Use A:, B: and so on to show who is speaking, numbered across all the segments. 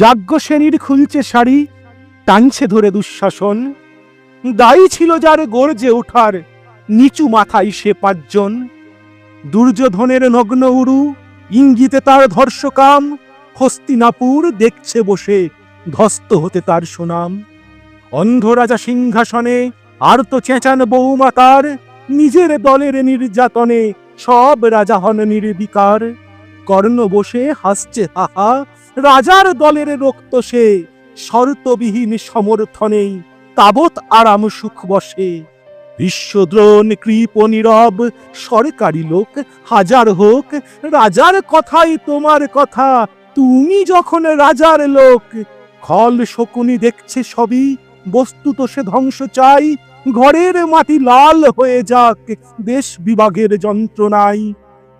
A: যাজ্ঞসেনীর খুলছে শাড়ি, টানছে ধরে দুঃশাসন। দায়ী ছিল যার গর্জে ওঠার নিচু মাথায় সে পাঁচজন। দুর্যোধনের নগ্ন উরু, ইঙ্গিতে তার ধর্ষকাম। হস্তিনাপুর দেখছে বসে ধস্ত হতে তার সুনাম। অন্ধরাজা সিংহাসনে আর তো চেঁচান বৌমাতার নিজের দলের নির্যাতনে সব রাজা হন নির্বিকার। কর্ণ বসে হাসছে, হাহা রাজার দলের রক্ত সে, শর্তবিহীন সমর্থনেই তাবৎ আরাম সুখ বসে। বিশ্বদ্রোণ, কৃপ, নীরব, সরকারি লোক, হাজার হোক, রাজার কথাই তোমার কথা, তুমি যখন রাজার লোক, খল শকুনি দেখছে সবই, বস্তুত সে ধ্বংস চাই, ঘরের মাটি লাল হয়ে যাক, দেশ বিভাগের যন্ত্রণায়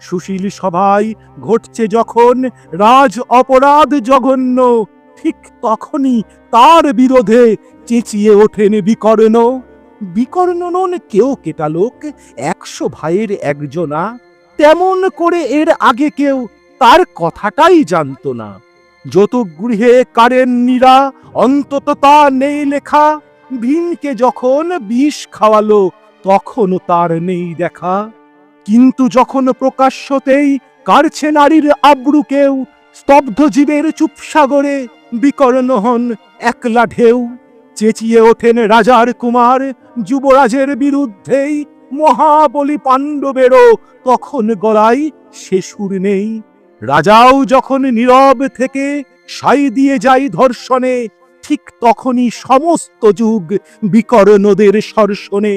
A: সুশীল সভায় ঘটছে যখন রাজ অপরাধ জঘন্য। ঠিক তখনই তার বিরোধে চেঁচিয়ে ওঠেন বিকর্ণ। বিকর্ণ নন কেউ কেটা লোক, একশো ভাইয়ের একজনা। তেমন করে এর আগে কেউ তার কথাটাই জানত না। যত গৃহে কারেন নীরা, অন্তত তা নেই লেখা। ভীমকে যখন বিষ খাওয়ালো, তখনও তার নেই দেখা। কিন্তু যখন প্রকাশ্যতেই কারছে নারীর আব্রু কেউ, স্তব্ধ জীবের চুপসাগরে বিকর্ণ হন একলা ঢেউ। চেঁচিয়ে ওঠেন রাজার কুমার, যুবরাজের বিরুদ্ধেই। মহাবলী পাণ্ডবেরও তখন গলায় সে সুর নেই। রাজাও যখন নীরব থেকে সাই দিয়ে যায় ধর্ষণে, ঠিক তখনই সমস্ত যুগ বিকর্ণদের সর্ষণে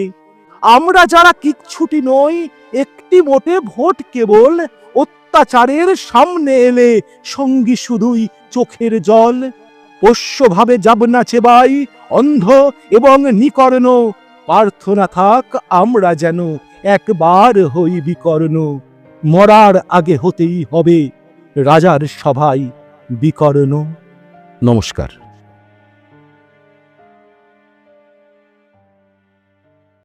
A: আমরা যারা কিচ্ছুটি নই, একটি মোটে ভোট কেবল অত্যাচারের সামনে এলে সঙ্গী শুধুই চোখের জল। পোষ্যভাবে যাব না চেবাই অন্ধ এবং নিকর্ণ। প্রার্থনা থাক, আমরা যেন একবার হই বিকর্ণ। মরার আগে হতেই হবে, রাজার সভায় বিকর্ণ। নমস্কার।